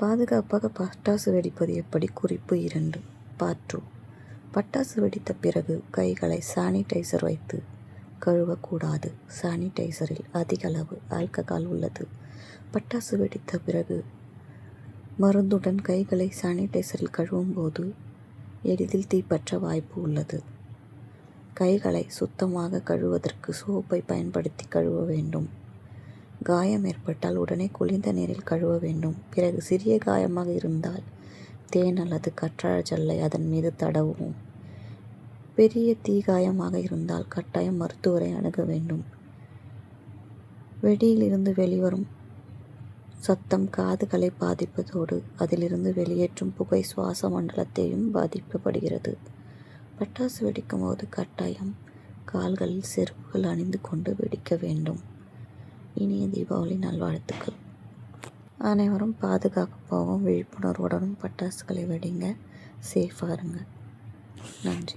பாதுகாப்பாக பட்டாசு வெடிப்பது எப்படி? குறிப்பு இரண்டு. பார்ட் டூ பட்டாசு வெடித்த பிறகு கைகளை சானிடைசர் வைத்து கழுவக்கூடாது. சானிடைசரில் அதிக அளவு ஆல்கஹால் உள்ளது. பட்டாசு வெடித்த பிறகு மருந்துடன் கைகளை சானிடைசரில் கழுவும் போது எளிதில் தீப்பற்ற வாய்ப்பு உள்ளது. கைகளை சுத்தமாக கழுவதற்கு சோப்பை பயன்படுத்தி கழுவ வேண்டும். காயம் ஏற்பட்டால் உடனே குளிர்ந்த நீரில் கழுவ வேண்டும். பிறகு சிறிய காயமாக இருந்தால் தேன் அல்லது கற்றாழை ஜல்லை அதன் மீது தடவும் பெரிய தீகாயமாக இருந்தால் கட்டாயம் மருத்துவரை அணுக வேண்டும். வெடியிலிருந்து வெளிவரும் சத்தம் காதுகளை பாதிப்பதோடு அதிலிருந்து வெளியேற்றும் புகை சுவாச மண்டலத்தையும் பாதிக்கப்படுகிறது. பட்டாசு வெடிக்கும் போது கட்டாயம் கால்களில் செருப்புகள் அணிந்து கொண்டு வெடிக்க வேண்டும். இனிய தீபாவளி நல்வாழ்த்துக்கள். அனைவரும் பாதுகாப்பாகவும் விழிப்புணர்வுடனும் பட்டாசுகளை வெடிங்க. சேஃபாக இருங்க. நன்றி.